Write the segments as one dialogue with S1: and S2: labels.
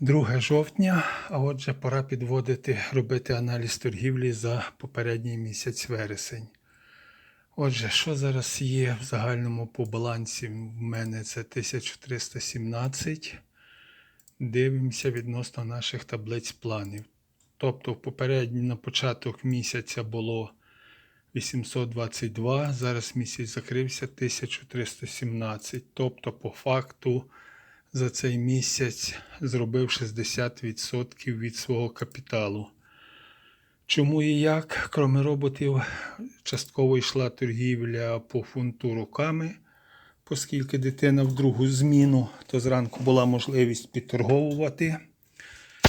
S1: 2 жовтня, а отже, пора підводити, робити аналіз торгівлі за попередній місяць вересень. Отже, що зараз є в загальному по балансі? В мене це 1317. Дивимося відносно наших таблиць планів. Тобто, попередній на початок місяця було 822, зараз місяць закрився 1317. Тобто, по факту, за цей місяць зробив 60% від свого капіталу. Чому і як? Кроме роботів, частково йшла торгівля по фунту руками, оскільки дитина в другу зміну, то зранку була можливість підторговувати.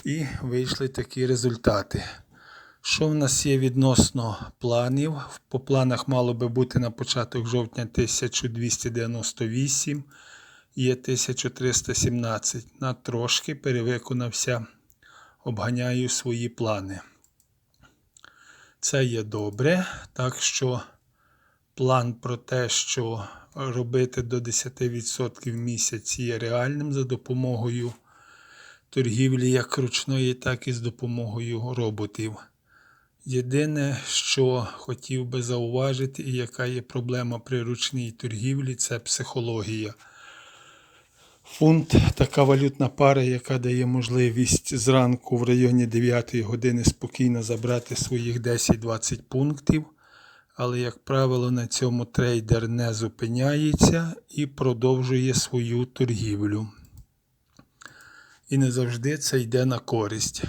S1: І вийшли такі результати. Що в нас є відносно планів? По планах мало би бути на початок жовтня 1298, є 1317. На трошки перевиконався, обганяю свої плани. Це є добре, так що план про те, що робити до 10% в місяць є реальним за допомогою торгівлі як ручної, так і з допомогою роботів. Єдине, що хотів би зауважити, і яка є проблема при ручній торгівлі, це психологія. Фунт така валютна пара, яка дає можливість зранку в районі 9 години спокійно забрати своїх 10-20 пунктів. Але, як правило, на цьому трейдер не зупиняється і продовжує свою торгівлю. І не завжди це йде на користь.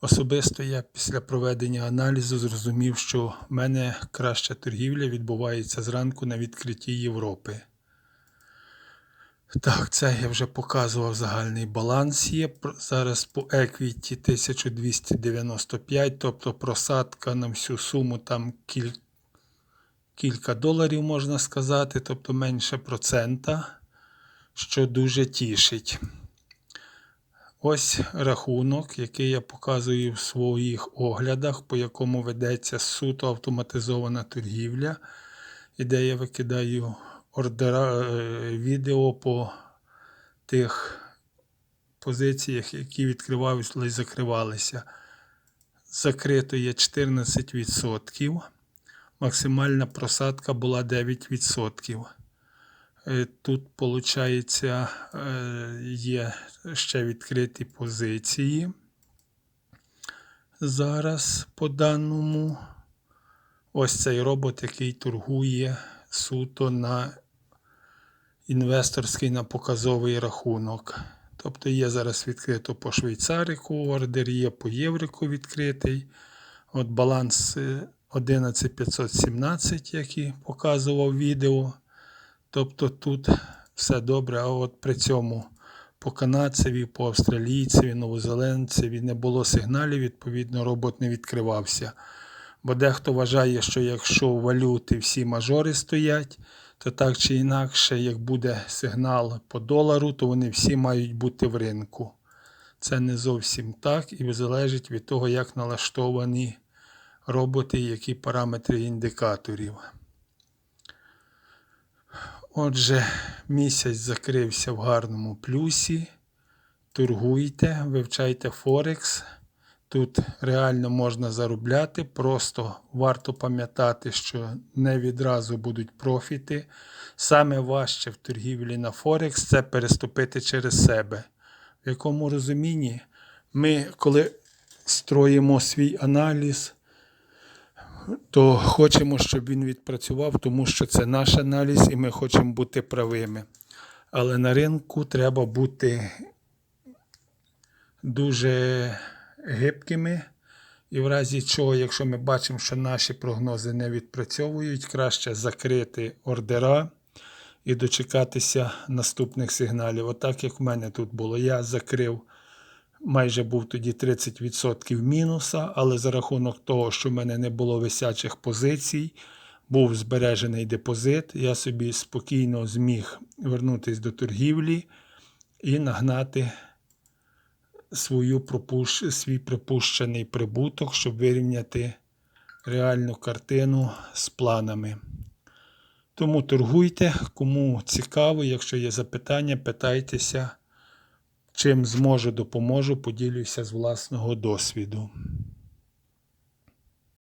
S1: Особисто я після проведення аналізу зрозумів, що в мене краща торгівля відбувається зранку на відкритті Європи. Так, це я вже показував загальний баланс. Є зараз по еквіті 1295, тобто просадка на всю суму там кіль... кілька доларів, можна сказати, тобто менше процента, що дуже тішить. Ось рахунок, який я показую в своїх оглядах, по якому ведеться суто автоматизована торгівля, і де я викидаю ордера, відео по тих позиціях, які відкривалися і закривалися. Закрито є 14%. Максимальна просадка була 9%. Тут, виходить, є ще відкриті позиції. Зараз по даному ось цей робот, який торгує суто на інвесторський на показовий рахунок. Тобто є зараз відкрито по швейцарику ордер, є по єврику відкритий. От баланс 11517, який показував відео. Тобто тут все добре, а от при цьому по канадцеві, по австралійцеві, новозеленцеві не було сигналів, відповідно, робот не відкривався. Бо дехто вважає, що якщо валюти всі мажори стоять, то так чи інакше, як буде сигнал по долару, то вони всі мають бути в ринку. Це не зовсім так і залежить від того, як налаштовані роботи, які параметри індикаторів. Отже, місяць закрився в гарному плюсі. Торгуйте, вивчайте Форекс. Тут реально можна заробляти, просто варто пам'ятати, що не відразу будуть профіти. Саме важче в торгівлі на Форекс це переступити через себе. В якому розумінні ми, коли строїмо свій аналіз, то хочемо, щоб він відпрацював, тому що це наш аналіз і ми хочемо бути правими. Але на ринку треба бути дуже гибкими. І в разі чого, якщо ми бачимо, що наші прогнози не відпрацьовують, краще закрити ордера і дочекатися наступних сигналів. Отак, як в мене тут було. Я закрив майже був тоді 30% мінуса, але за рахунок того, що в мене не було висячих позицій, був збережений депозит, я собі спокійно зміг вернутися до торгівлі і нагнати свою пропущ... свій припущений прибуток, щоб вирівняти реальну картину з планами. Тому торгуйте, кому цікаво, якщо є запитання, питайтеся Чим зможу, допоможу, поділюся з власного досвіду.